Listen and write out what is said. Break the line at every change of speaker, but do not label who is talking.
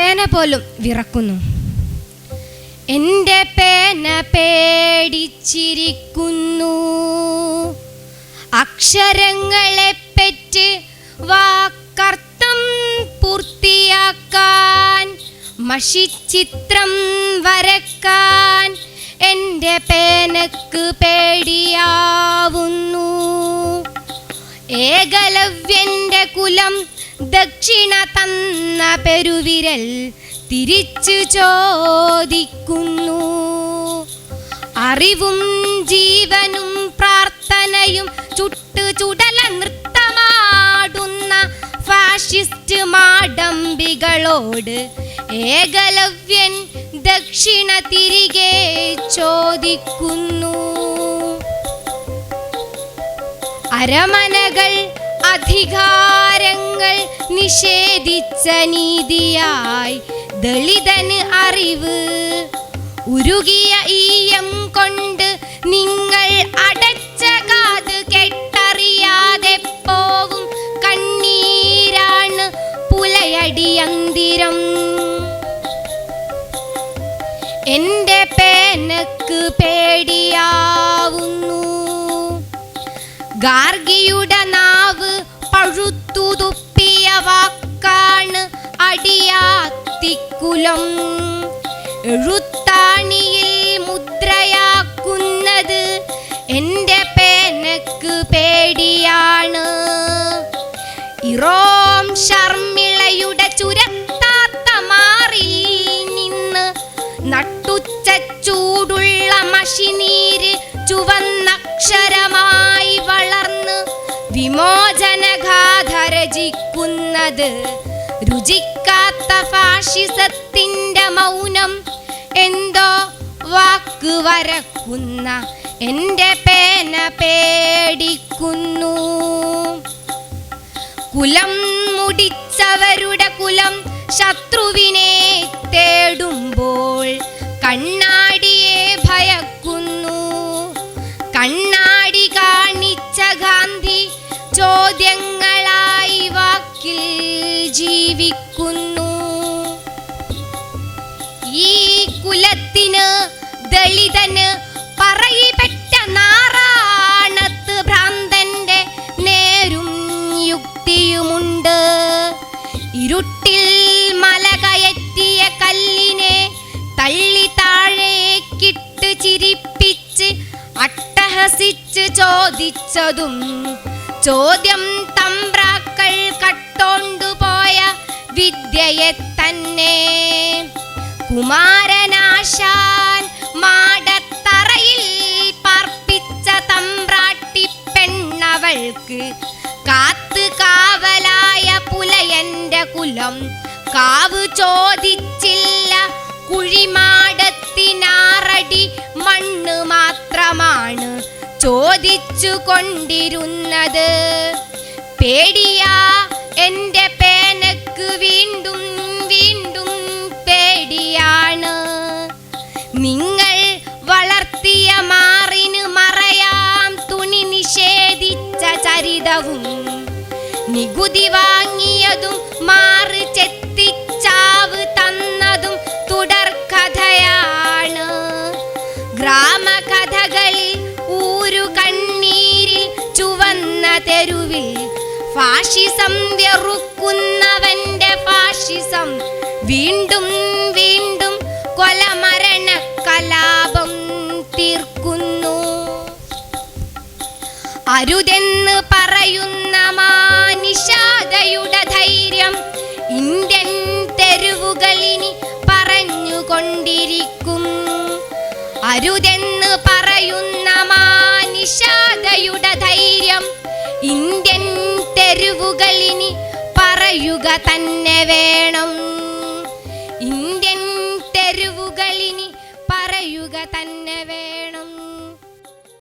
പേന പോലും വിറക്കുന്നു. എന്റെ പേന പേടിച്ചിരിക്കുന്നു. അക്ഷരങ്ങളെ പെറ്റ് വാക്കർത്ഥം പൂർത്തിയാക്കാൻ മഷിച്ചിത്രം വരക്കാൻ എന്റെ പേനക്ക് പേടിയാവുന്നു. ഏകലവ്യന്റെ കുലം ദക്ഷിണ തന്ന പെരുവിരൽ തിരിച്ചു ചോദിക്കുന്നു. അറിവും ജീവനും പ്രാർത്ഥനയും ചുട്ടു ചുടല നൃത്തമാടുന്ന ഫാഷിസ്റ്റ് മാടമ്പികളോട് ഏകലവ്യൻ ദക്ഷിണ തിരികെ ചോദിക്കുന്നു. അരമനകൾ അധികാരങ്ങൾ നിഷേധിച്ച നീതിയായി ദളിതന് അറിവ്. ഉരുകിയ ഈയം കൊണ്ട് നിങ്ങൾ അടച്ച കാത് കെട്ടറിയാതെ പോവും കണ്ണീരാണ് പുലയടിയന്തിരം. എന്റെ പേനക്ക് പേടിയാവുന്നു. ഗാർഗിയുടെ വാക്കാണ് അടിയാത്തിക്കുലം എഴുത്താണിയിൽ മുദ്രയാക്കുന്നത് എന്റെ പേനക്ക് പേടിയാണ്. ഇറോം ശർമിളയുടെ ചുരത്താത്ത മാറി നിന്ന് നട്ടുച്ച ചൂടുള്ള മഷിനീര് ചുവന്നക്ഷരമായി വളർന്ന് വിമോചനഗാഥ രചിക്കുന്നത് രുചിക്കാത്ത ഫാഷിസത്തിന്റെ മൗനം എന്തോ വാക്ക് വരക്കുന്ന എന്റെ പേന പേടിക്കുന്നു. കുലം മുടിച്ചവരുടെ കുലം ശത്രുവിനെ തേടുമ്പോൾ കണ്ണാടിയെ ഈ കുലത്തിന് ദളിതന് പറയിപ്പെട്ട നാറാണത്ത് ഭ്രാന്തന്റെ നേരും യുക്തിയുമുണ്ട്. ഇരുട്ടിൽ മല കയറ്റിയ കല്ലിനെ തള്ളി താഴേക്കിട്ട് ചിരിപ്പിച്ച് അട്ടഹസിച്ച് ചോദിച്ചതും ചോദ്യം തമ്പ്രാക്കൾ കട്ടോണ്ടുപോയ വിദ്യയെ തന്നെ. കുമാരനാശാൻ മാടത്തറയിൽ പാർപ്പിച്ച തമ്പ്രാട്ടി പെണ്ണവൾക്ക് കാത്ത് കാവലായ പുലയന്റെ കുലം കാവ് ചോദിച്ചില്ല കുഴിമാടത്തിനാറടി മണ്ണ് മാത്രമാണ് ചോദിച്ചു കൊണ്ടിരുന്നത്. പേടിയാ എന്റെ പേനക്ക് വീണ്ടും നികുതി വാങ്ങിയതും മാറ് ചെത്തിച്ചാവ് തന്നതും തുടർക്കഥയാണ് ഗ്രാമകഥകളിൽ ഊരു കണ്ണീരിൽ ചുവന്ന തെരുവിൽ ഫാഷിസം വെറുക്കുന്നവന്റെ ഫാഷിസം. വീണ്ടും വീണ്ടും കൊലമരണ കലാപം തീർക്കുന്നു. അരുതെന്ന് പറയുന്ന മാനിഷാദയുടെ ധൈര്യം ഇന്ത്യൻ തെരുവുകളിനി പറഞ്ഞുകൊണ്ടിരിക്കും. അരുതെന്ന് പറയുന്ന മാനിഷാദയുടെ ധൈര്യം ഇന്ത്യൻ തെരുവുകളിനി പറയുക തന്നെ വേണം. ഇന്ത്യൻ തെരുവുകളിനി പറയുക തന്നെ